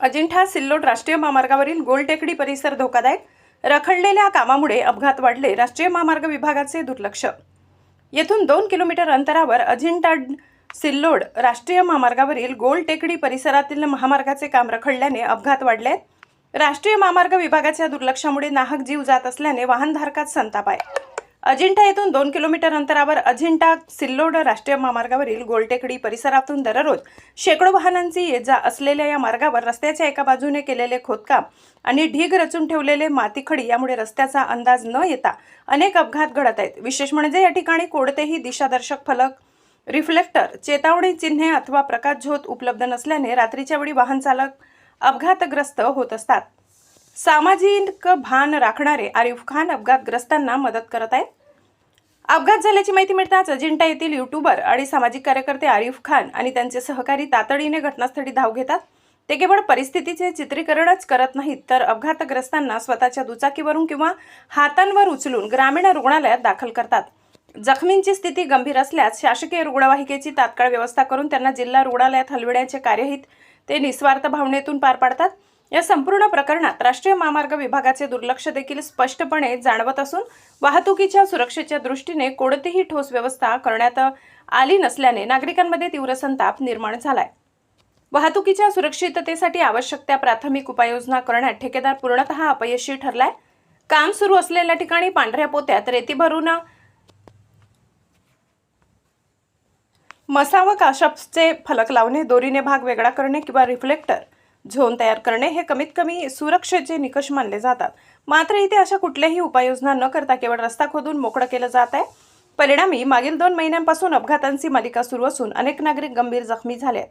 अजिंठा सिल्लोड राष्ट्रीय महामार्गावरील गोलटेकडी परिसर धोकादायक. रखडलेल्या कामामुळे अपघात वाढले राष्ट्रीय महामार्ग विभागाचे दुर्लक्ष. येथून दोन किलोमीटर अंतरावर अजिंठा सिल्लोड राष्ट्रीय महामार्गावरील गोलटेकडी परिसरातील महामार्गाचे काम रखडल्याने अपघात वाढले. आहेत. राष्ट्रीय महामार्ग विभागाच्या दुर्लक्षामुळे नाहक जीव जात असल्याने वाहनधारकात संताप आहे. अजिंठा येथून दोन किलोमीटर अंतरावर अजिंठा सिल्लोड राष्ट्रीय महामार्गावरील गोलटेकडी परिसरातून दररोज शेकडो वाहनांची ये जा असलेल्या या मार्गावर रस्त्याच्या एका बाजूने केलेले खोदकाम आणि ढीग रचून ठेवलेले मातीखडी यामुळे रस्त्याचा अंदाज न येता अनेक अपघात घडत आहेत. विशेष म्हणजे या ठिकाणी कोणतेही दिशादर्शक फलक रिफ्लेक्टर चेतावणी चिन्हे अथवा प्रकाशझोत उपलब्ध नसल्याने रात्रीच्या वेळी वाहन चालक अपघातग्रस्त होत असतात. सामाजिक भान राखणारे आरिफ खान अपघातग्रस्तांना मदत करत आहेत. अपघात झाल्याची माहिती मिळताच अजिंठा येथील युट्यूबर आणि सामाजिक कार्यकर्ते आरिफ खान आणि त्यांचे सहकारी तातडीने घटनास्थळी धाव घेतात. ते केवळ परिस्थितीचे चित्रीकरणच करत नाहीत तर अपघातग्रस्तांना स्वतःच्या दुचाकीवरून किंवा हातांवर उचलून ग्रामीण रुग्णालयात दाखल करतात. जखमींची स्थिती गंभीर असल्यास शासकीय रुग्णवाहिकेची तात्काळ व्यवस्था करून त्यांना जिल्हा रुग्णालयात हलविण्याचे कार्यही ते निस्वार्थ भावनेतून पार पाडतात. या संपूर्ण प्रकरणात राष्ट्रीय महामार्ग विभागाचे दुर्लक्ष देखील स्पष्टपणे जाणवत असून वाहतुकीच्या सुरक्षेच्या दृष्टीने कोणतीही ठोस व्यवस्था करण्यात आली नसल्याने नागरिकांमध्ये तीव्र संताप निर्माण झालाय. वाहतुकीच्या सुरक्षिततेसाठी आवश्यक त्या प्राथमिक उपाययोजना करण्यात ठेकेदार पूर्णतः अपयशी ठरलाय. काम सुरू असलेल्या ठिकाणी पांढऱ्या पोत्यात रेती भरून मसाव काशपचे फलक लावणे दोरीने भाग वेगळा करणे किंवा रिफ्लेक्टर झोन तयार करणे हे कमीत कमी सुरक्षेचे निकष मानले जातात. मात्र इथे अशा कुठल्याही उपाययोजना न करता केवळ रस्ता खोदून मोकळं केलं जात आहे. परिणामी मागील दोन महिन्यांपासून अपघातांची मालिका सुरू असून अनेक नागरिक गंभीर जखमी झाले आहेत.